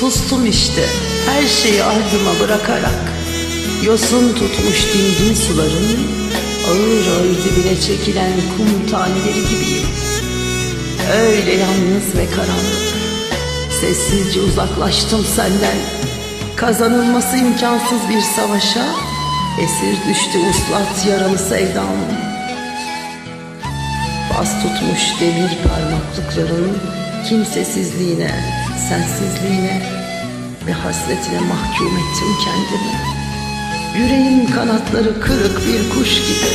Sustum işte. Her şeyi ardıma bırakarak. Yosun tutmuş dingin suların Ağır ağır dibine çekilen kum taneleri gibiyim. Öyle yalnız ve karanlık. Sessizce uzaklaştım senden. Kazanılması imkansız bir savaşa Esir düştü uslat yaralı sevdam. Bas tutmuş demir parmaklıkların Kimsesizliğine, sensizliğine Ve hasretine mahkum ettim kendimi. Yüreğin kanatları kırık bir kuş gibi.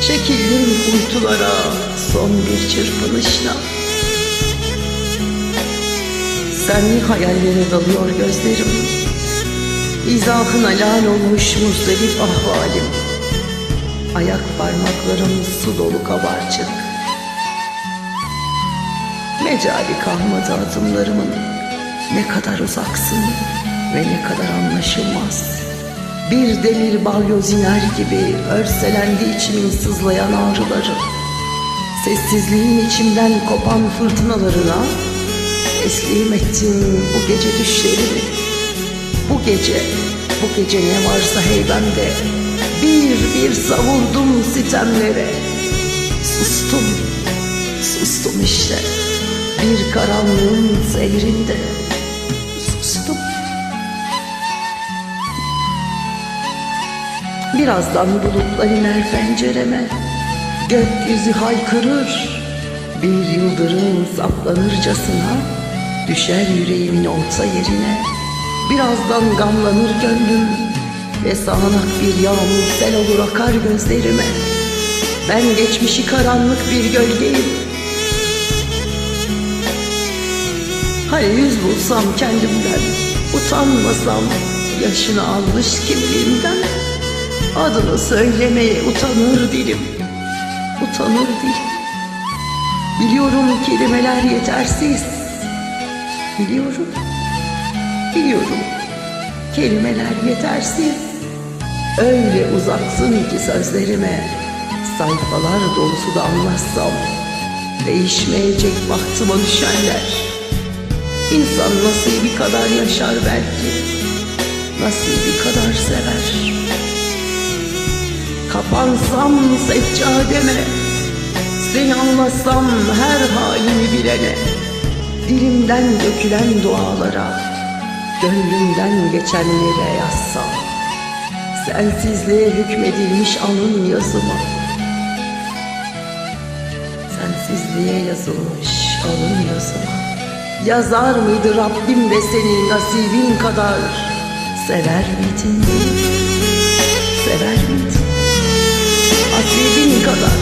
Çekildim kuytulara son bir çırpınışla. Senli hayallere dalıyor gözlerim. İzahına lal olmuş muzdarip ahvalim. Ayak parmaklarım su dolu kabarcık Mecali kalmadı adımlarımın. Ne kadar uzaksın ve ne kadar anlaşılmaz. Bir demir balyoz iner gibi Örselendi içimin sızlayan ağrıları. Sessizliğin içimden kopan fırtınalarına Teslim ettim bu gece düşlerimi Bu gece, bu gece ne varsa heybemde Bir bir savurdum sitemlere. Sustum, sustum işte Bir karanlığın seyrinde Sustum. Birazdan bulutlar iner pencereme. Gökyüzü haykırır. Bir yıldırım saplanırcasına Düşer yüreğimin orta yerine. Birazdan gamlanır gönlüm Ve sağanak bir yağmur sel olur akar gözlerime. Ben geçmişi karanlık bir gölgeyim Hani yüz bulsam kendimden Utanmasam yaşını almış kimliğimden. Adını söylemeye utanır dilim Utanır dilim. Biliyorum kelimeler yetersiz. Biliyorum Biliyorum Kelimeler yetersiz. Öyle uzaksın ki sözlerime Sayfalar dolusu da anlatsam Değişmeyecek bahtıma düşenler İnsan nasibi kadar yaşar belki. Nasibi kadar sever. Kapansam seccademe Seni anlasam her halimi bilene. Dilimden dökülen dualara Gönlümden geçenlere yazsam Sensizliğe hükmedilmiş anın yazımı Sensizliğe yazılmış anın yazımı Yazar mıydı Rabbim de seni nasibin kadar Sever miydin? Sever miydin? Nasibin kadar